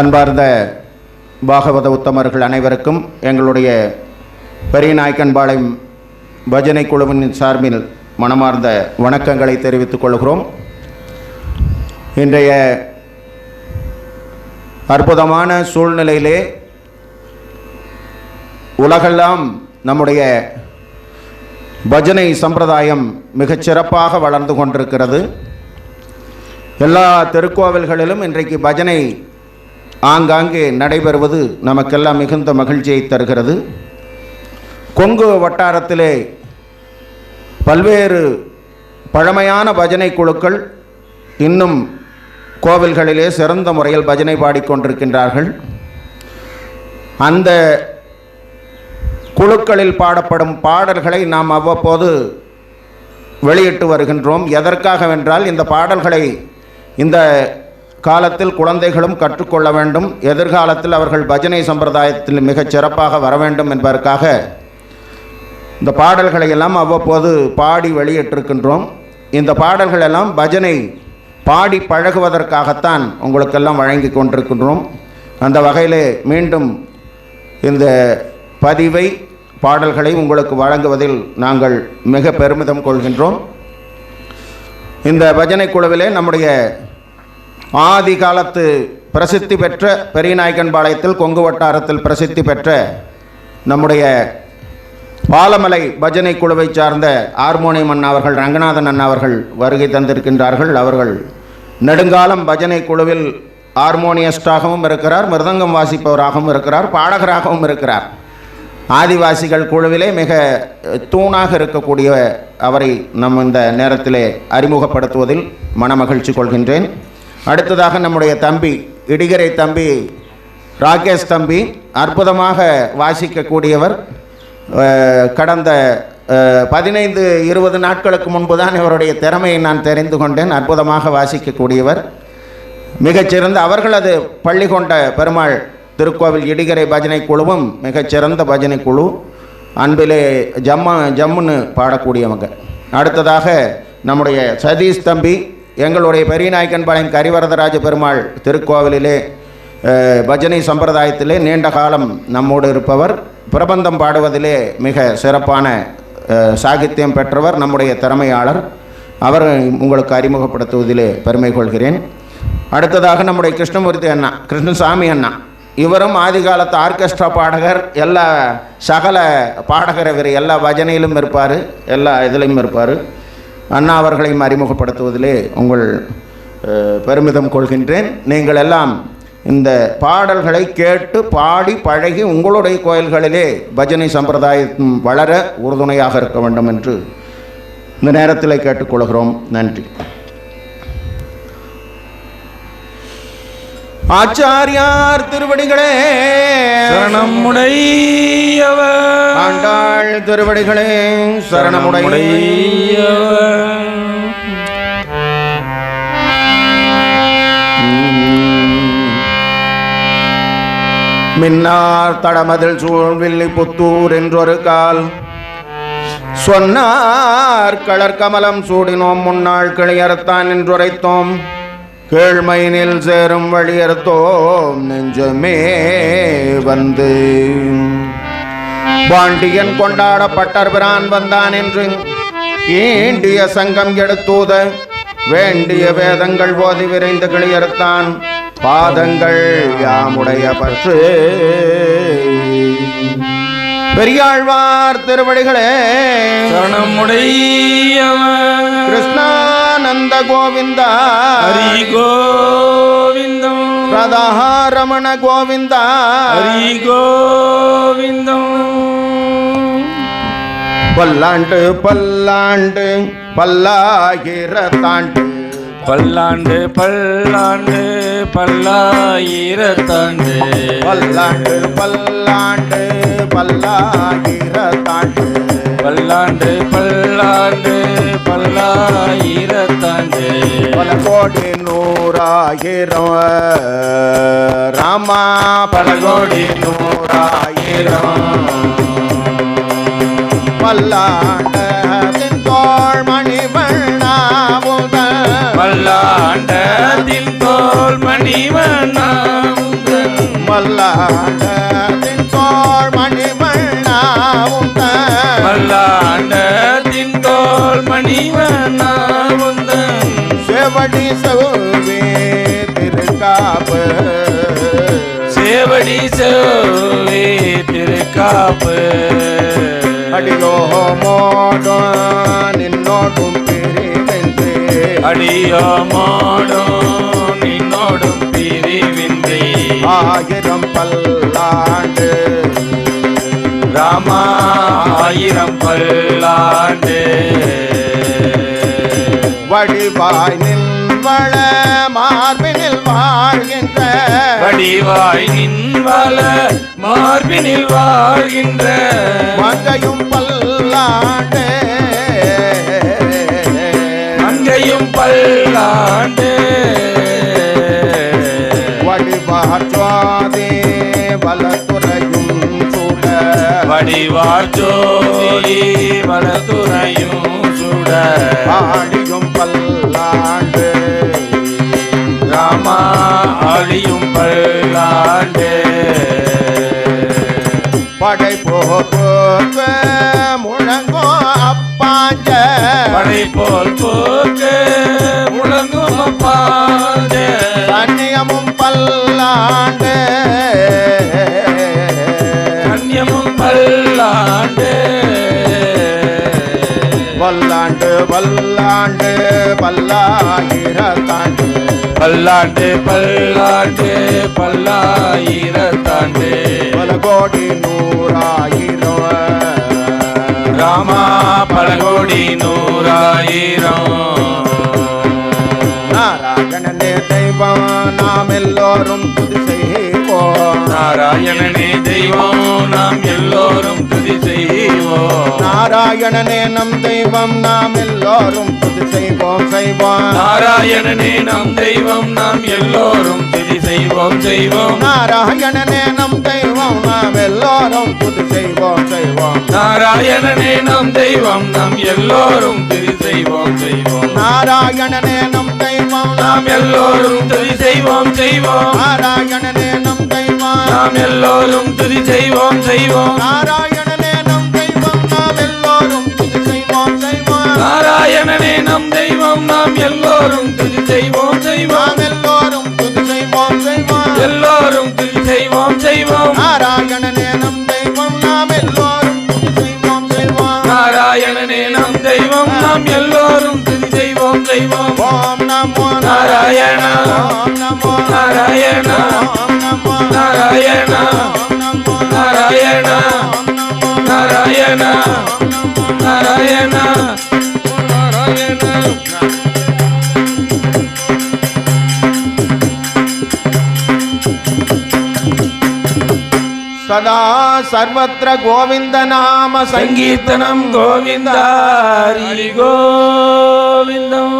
அன்பார்ந்த பாகவத உத்தமர்கள் அனைவருக்கும் எங்களுடைய பெரியநாயக்கன்பாளையம் பஜனை குழுவின் சார்பில் மனமார்ந்த வணக்கங்களை தெரிவித்துக் கொள்கிறோம். இன்றைய அற்புதமான சூழ்நிலையிலே உலகெல்லாம் நம்முடைய பஜனை சம்பிரதாயம் மிகச் சிறப்பாக வளர்ந்து கொண்டிருக்கிறது. எல்லா திருக்கோவில்களிலும் இன்றைக்கு பஜனை ஆங்காங்கே நடைபெறுவது நமக்கெல்லாம் மிகுந்த மகிழ்ச்சியை தருகிறது. கொங்கு வட்டாரத்திலே பல்வேறு பழமையான பஜனை குழுக்கள் இன்னும் கோவில்களிலே சிறந்த முறையில் பஜனை பாடிக்கொண்டிருக்கின்றார்கள் அந்த குழுக்களில் பாடப்படும் பாடல்களை நாம் அவ்வப்போது வெளியிட்டு வருகின்றோம். எதற்காகவென்றால் இந்த பாடல்களை இந்த காலத்தில் குழந்தைகளும் கற்றுக்கொள்ள வேண்டும். எதிர்காலத்தில் அவர்கள் பஜனை சம்பிரதாயத்தில் மிகச் சிறப்பாக வர வேண்டும் என்பதற்காக இந்த பாடல்களை எல்லாம் அவ்வப்போது பாடி வெளியிட்டிருக்கின்றோம். இந்த பாடல்கள் எல்லாம் பஜனை பாடி பழகுவதற்காகத்தான் உங்களுக்கெல்லாம் வழங்கி கொண்டிருக்கின்றோம். அந்த வகையிலே மீண்டும் இந்த பதிவை பாடல்களை உங்களுக்கு வழங்குவதில் நாங்கள் மிக பெருமிதம் கொள்கின்றோம். இந்த பஜனை குழுவிலே நம்முடைய ஆதி காலத்து பிரசித்தி பெற்ற பெரியநாயக்கன்பாளையத்தில் கொங்கு வட்டாரத்தில் பிரசித்தி பெற்ற நம்முடைய பாலமலை பஜனை குழுவை சார்ந்த ஹார்மோனியம் அண்ணா அவர்கள் ரங்கநாதன் அண்ணா அவர்கள் வருகை தந்திருக்கின்றார்கள். அவர்கள் நெடுங்காலம் பஜனை குழுவில் ஹார்மோனியஸ்டாகவும் இருக்கிறார் மிருதங்கம் வாசிப்பவராகவும் இருக்கிறார் பாடகராகவும் இருக்கிறார். ஆதிவாசிகள் குழுவிலே மிக தூணாக இருக்கக்கூடிய அவரை நம் இந்த நேரத்திலே அறிமுகப்படுத்துவதில் மனமகிழ்ச்சி கொள்கின்றேன். அடுத்ததாக நம்முடைய தம்பி இடிகரை தம்பி ராகேஷ் தம்பி அற்புதமாக வாசிக்கக்கூடியவர். கடந்த பதினைந்து இருபது நாட்களுக்கு முன்பு தான் இவருடைய திறமையை நான் தெரிந்து கொண்டேன். அற்புதமாக வாசிக்கக்கூடியவர். மிகச்சிறந்த அவர்களது பள்ளி கொண்ட பெருமாள் திருக்கோவில் இடிகரை பஜனை குழுவும் மிகச்சிறந்த பஜனை குழு. அன்பிலே ஜம்ம ஜம்முன்னு பாடக்கூடியவங்க. அடுத்ததாக நம்முடைய சதீஷ் தம்பி எங்களுடைய பெரியநாயக்கன்பாளையம் கரிவரதராஜ பெருமாள் திருக்கோவிலிலே பஜனை சம்பிரதாயத்திலே நீண்ட காலம் நம்மோடு இருப்பவர். பிரபந்தம் பாடுவதிலே மிக சிறப்பான சாகித்யம் பெற்றவர் நம்முடைய திறமையாளர். அவர் உங்களுக்கு அறிமுகப்படுத்துவதிலே பெருமை கொள்கிறேன். அடுத்ததாக நம்முடைய கிருஷ்ணமூர்த்தி அண்ணா கிருஷ்ணசாமி அண்ணா. இவரும் ஆதிகாலத்து ஆர்கெஸ்ட்ரா பாடகர் எல்லா சகல பாடகர் இவர் எல்லா பஜனையிலும் இருப்பார் எல்லா இதிலையும் இருப்பார். அண்ணா அவர்களையும் அறிமுகப்படுத்துவதிலே உங்கள் பெருமிதம் கொள்கின்றேன். நீங்கள் எல்லாம் இந்த பாடல்களை கேட்டு பாடி பழகி உங்களுடைய கோயில்களிலே பஜனை சம்பிரதாயம் வளர உறுதுணையாக இருக்க வேண்டும் என்று இந்த நேரத்தில் கேட்டுக்கொள்கிறோம். நன்றி. ஆச்சாரியார் திருவடிகளே. சரணம் உடையவர் ஆண்டாள் திருவடிகளே சரணமுடைய உடையவர் மின்னார் தடமதில் சூழ்வில்லி புத்தூர் என்றொரு கால். சொன்னார் கலர் கமலம் சூடினோம் முன்னாள் கிளியறுத்தான் என்றுரைத்தோம். கீழ்மையினில் சேரும் வழியறுத்தோம் நெஞ்சமே வந்து. பாண்டியன் கொண்டாடப்பட்டர் பிரான் வந்தான் என்று ஈண்டிய சங்கம் எடுத்தூத வேண்டிய வேதங்கள் ஓதி விரைந்து கிளியறுத்தான். பாதங்கள் யாமுடைய பற்று. பெரியாழ்வார் திருவடிகளே. சரணம் கிருஷ்ணானந்த கோவிந்தா ஹரி கோவிந்தம் ரமண கோவிந்தா. ஹரி கோவிந்தம் பல்லாண்டு பல்லாண்டு பல்லாயிரத்தாண்டு. பல்லாண்டு பல்லாண்டு பல்லாயிரத்தாண்டு. பல்லாண்டு பல்லாண்டு பல்லாயிரத்தாண்டு. பல்லாண்டு பல்லாண்டு பல்லாயிரத்தாண்டு பல கோடி நூறாயிரம். ராமா பல கோடி நூறாயிரம். பல்லாண்டத்தின் தோள் மணிவண்ணாவுத பல்லாண்டத்தின் தோல் மணிவண்ணாவுத பல்லாண்டத்தின் தோல் மணிவண்ணா உந்தன் செவடி செவ்வே திருக்காப்பு. சேவடி செவ்வே திருக்காப்பு. அடியோ மோடும் நின்னோடும் பிரிவென்று. அடியோ மாடும் நின்னோடும் பிரிவின்றி. ஆயிரம் பல்லாண்டு ராமா ஆயிரம் பல்லாண்டு. வடிவாய் நின்வள மார்பினில் வாழ்கின்ற. வடிவாய் நின்வல மார்பினில் வாழ்கின்ற. வடிவார் ஜோதி வலதுறையும் சுட. ஆடியும் பல்லாண்டு. ராமா அழியும் பல்லாண்டு. படை போக்கு முழங்கோ அப்பாஞ்ச. படை போல் போக்கு முழங்கும் அப்பாஞ்ச. கண்ணியமும் பல்லாண்டு. பல்லாண்டு வல்லாண்டு வல்லாண்டு பல்லாயிரத்தாண்டு. பல்லாண்டு பல்லாண்டு பல்லாயிரத்தாண்டு. பல கோடி நூறாயிரம். ராமா பல கோடி நூறாயிரம். நாராயணனே தெய்வம் நாம் எல்லோரும் செய்வோம் நாராயணனே தெய்வம் நாம் எல்லோரும் துதி செய்வோம். நாராயணனே நம் தெய்வம் நாம் எல்லோரும் துதி செய்வோம் செய்வோம். நாராயணனே நம் தெய்வம் நாம் எல்லோரும் துதி செய்வோம் செய்வோம். நாராயணனே நம் தெய்வம் நாம் எல்லோரும் துதி செய்வோம் செய்வோம். நாராயணனே நம் தெய்வம் நாம் எல்லோரும் துதி செய்வோம் செய்வோம். நாராயணனே நம் தெய்வம் நாம் எல்லோரும் துதி செய்வோம் செய்வோம். நாம் எல்லோரும் துதி செய்வோம் செய்வோம். நாராயணனே நம் தெய்வம் நாம் எல்லோரும் துதி செய்வோம் செய்வோம். நாராயணனே நம் தெய்வம் நாம் எல்லோரும் துதி செய்வோம் செய்வோம். எல்லோரும் துதி செய்வோம் செய்வோம். எல்லோரும் துதி செய்வோம் செய்வோம். நாராயணனே நம் தெய்வம் நாம் எல்லோரும் துதி செய்வோம் செய்வோம். நாராயணனே நம் தெய்வம் நாம் எல்லோரும் துதி செய்வோம் செய்வோம். ஓம் நமோ நாராயண. ஓம் நமோ நாராயண. सदा सर्वत्र गोविन्द नाम सङ्कीर्तनं गोविन्द हरि गोविन्दम्